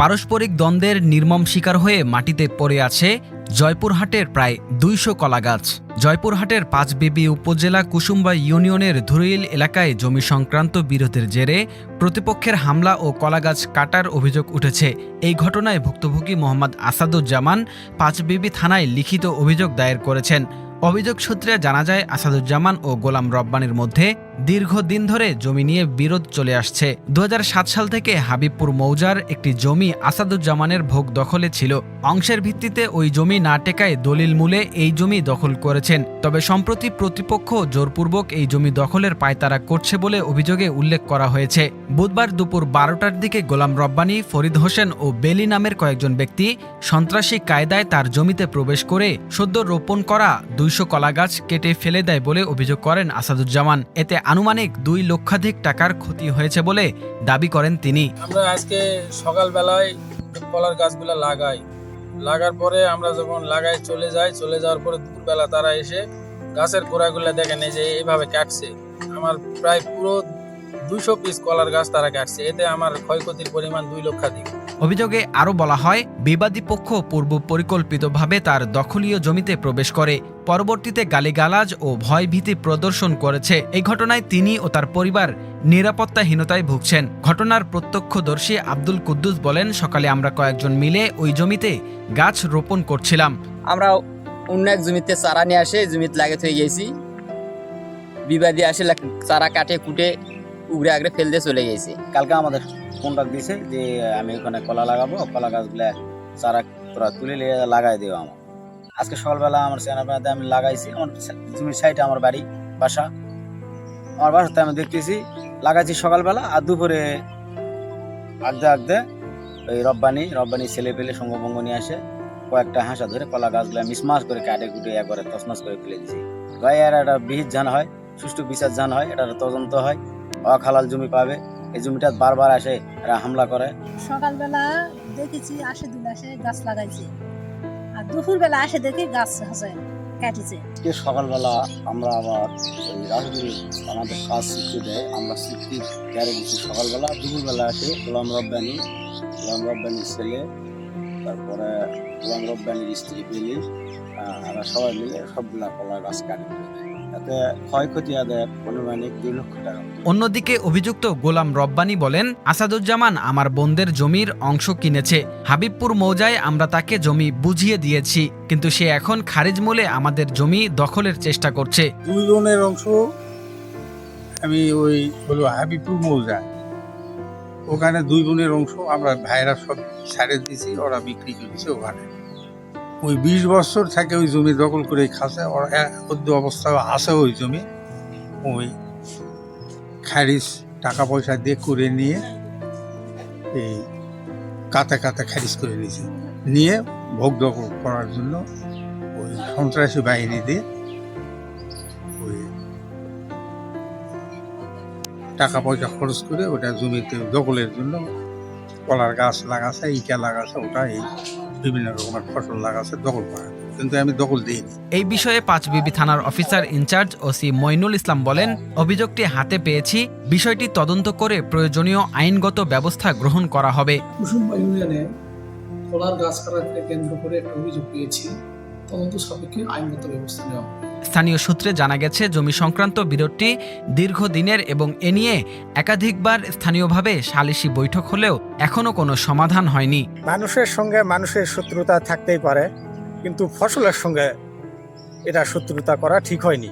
পারস্পরিক দ্বন্দ্বের নির্মম শিকার হয়ে মাটিতে পড়ে আছে জয়পুরহাটের প্রায় দুইশো কলাগাছ। জয়পুরহাটের পাঁচবিবি উপজেলা কুসুম্বা ইউনিয়নের ধুরইল এলাকায় জমি সংক্রান্ত বিরোধের জেরে প্রতিপক্ষের হামলা ও কলাগাছ কাটার অভিযোগ উঠেছে। এই ঘটনায় ভুক্তভোগী মোহাম্মদ আসাদুজ্জামান পাঁচবিবি থানায় লিখিত অভিযোগ দায়ের করেছেন। অভিযোগ সূত্রে জানা যায়, আসাদুজ্জামান ও গোলাম রব্বানির মধ্যে দীর্ঘদিন ধরে জমি নিয়ে বিরোধ চলে আসছে। দু হাজার সাত সাল থেকে হাবিবপুর মৌজার একটি জমি আসাদুজ্জামানের ভোগ দখলে ছিল। অংশের ভিত্তিতে ওই জমি না টেকায় দলিল মূলে এই জমি দখল করেছেন। তবে সম্প্রতি প্রতিপক্ষ জোরপূর্বক এই জমি দখলের পায়তারা করছে বলে অভিযোগে উল্লেখ করা হয়েছে। বুধবার দুপুর বারোটার দিকে গোলাম রব্বানি, ফরিদ হোসেন ও বেলি নামের কয়েকজন ব্যক্তি সন্ত্রাসী কায়দায় তার জমিতে প্রবেশ করে সদ্য রোপণ করা দুইশো কলাগাছ কেটে ফেলে দেয় বলে অভিযোগ করেন আসাদুজ্জামান। এতে আনুমানিক দুই লক্ষাধিক টাকার ক্ষতি হয়েছে বলে দাবি করেন তিনি। আমরা আজকে সকালবেলায় কলার গাছগুলো লাগাই। লাগার পরে আমরা যখন লাগাই চলে যাই, চলে যাওয়ার পরে দুপুরবেলা তারা এসে গাছের গোড়াগুলো দেখেন, এই যে এইভাবে কাটছে। আমার প্রায় পুরো দুইশো পিস কলার গাছ তারা কাটছে। এতে আমার ক্ষয়ক্ষতির পরিমাণ দুই লক্ষাধিক। অভিযোগে আরও বলা হয় বিবাদী পক্ষ পূর্ব পরিকল্পিতভাবে তার দখলীয় জমিতে প্রবেশ করে পরবর্তীতে গালিগালাজ ও ভয়ভীতি প্রদর্শন করেছে। এই ঘটনায় তিনি ও তার পরিবার নিরাপত্তাহীনতায় ভুগছেন। ঘটনার প্রত্যক্ষদর্শী আব্দুল কুদ্দুস বলেন সকালে আমরা কয়েকজন মিলে ওই জমিতে গাছ রোপণ করছিলাম। আমরা অন্য এক জমিতে চারা নিয়ে আসে জমিতে লাগে হয়ে গেছি। বিবাদী আসে চারা কাটে কুটে। উগড়ে আগড়ে ফেল দিয়ে চলে গেছে। কালকে আমাদের কন্ট্রাক্ট দিয়েছে যে, আমি ওখানে কলা লাগাবো, কলা গাছগুলা চারা তোরা তুলে নিয়ে লাগাই দেবো আমার আজকে সকালবেলা আমার সেনাবাহিনীতে আমি লাগাইছি, আমার জমির সাইডে আমার বাড়ি, বাসা। আমার বাসাতে আমি দেখতেছি, লাগাইছি সকালবেলা আর দুপুরে আগদে আগদে ওই রব্বানি রব্বানি ছেলে পেলে সঙ্গভঙ্গ নিয়ে আসে, কয়েকটা হাঁসা ধরে কলা গাছগুলা মিসমাস করে কাটে কুটে, একবারে তসনস করে ফেলে দিয়েছি গায়ে আর একটা বিহিত জান হয়, সুষ্ঠু বিচার জান হয় এটা তদন্ত হয়। অখালাল জমি পাবে। এই জমিটা বারবার আসে এরা হামলা করে। সকালবেলা দেখেছি আসে দিন আসে গাছ লাগাইছে। আর দুপুরবেলা আসে দেখি গাছ আছে কাটিছে। আজকে সকালবেলা আমরা আবার ওই রাজগুরু আমাদের কাজ শিখতে দেয় আমরা শিখতে গ্যারে গেছি সকালবেলা দুপুরবেলা আসে গোলাম রব্বানি। গোলাম রব্বানির ছেলে তারপরে গোলাম রব্বানির স্ত্রী পেলি আমরা সবাই মিলে সবগুলা কলা গাছ কাটি। দেয়। তাতে ক্ষয়ক্ষতি আদায় অনুমানিক দুই লক্ষ টাকা। অন্যদিকে অভিযুক্ত গোলাম রব্বানি বলেন আসাদুজ্জামান আমার বোনদের জমির অংশ কিনেছে। হাবিবপুর মৌজায় আমরা তাকে জমি বুঝিয়ে দিয়েছি কিন্তু সে এখন খারিজ মূলে আমাদের জমি দখলের চেষ্টা করছে। দুই জনের অংশ আমি ওই হলো হাবিবপুর মৌজায়। ওখানে দুই বোনের অংশ আমরা ভাইরা সব ছাড়ে দিয়েছি ওরা বিক্রি করেছে ওখানে। ওই বিশ বছর থেকে ওই জমি দখল করে খাসে ওরা অদ্য অবস্থা আছে ওই জমি। ওই খারিজ টাকা পয়সা দিয়ে করে নিয়ে এই কাতে কাতে খারিজ করে নিয়েছে। নিয়ে ভোগ দখল করার জন্য ওই সন্ত্রাসী বাহিনী দিয়ে ওই টাকা পয়সা খরচ করে ওটা জমিতে দখলের জন্য কলার গাছ লাগাছে, ইটা লাগাছে, ওটা এই বিভিন্ন রকমের ফসল লাগাছে দখল করা। কিন্তু আমি দখল দিইনি। এই বিষয়ে পাঁচবিবি থানার officer in charge OC Moinul Islam বলেন অভিযোগটি হাতে পেয়েছি বিষয়টি তদন্ত করে প্রয়োজনীয় আইনগত ব্যবস্থা গ্রহণ করা হবে। কুসুম্বা ইউনিয়নে কলার গাছ কাটাকে কেন্দ্র করে একটা অভিযোগ পেয়েছি। তদন্ত সাপেক্ষে আইনগত ব্যবস্থা নেওয়া স্থানীয় সূত্রে জানা গেছে জমি সংক্রান্ত বিরোধটি দীর্ঘদিনের এবং এ নিয়ে একাধিকবার স্থানীয়ভাবে সালিশি বৈঠক হলেও এখনও কোনো সমাধান হয়নি। মানুষের সঙ্গে মানুষের শত্রুতা থাকতেই পারে কিন্তু ফসলের সঙ্গে এটা শত্রুতা করা ঠিক হয়নি।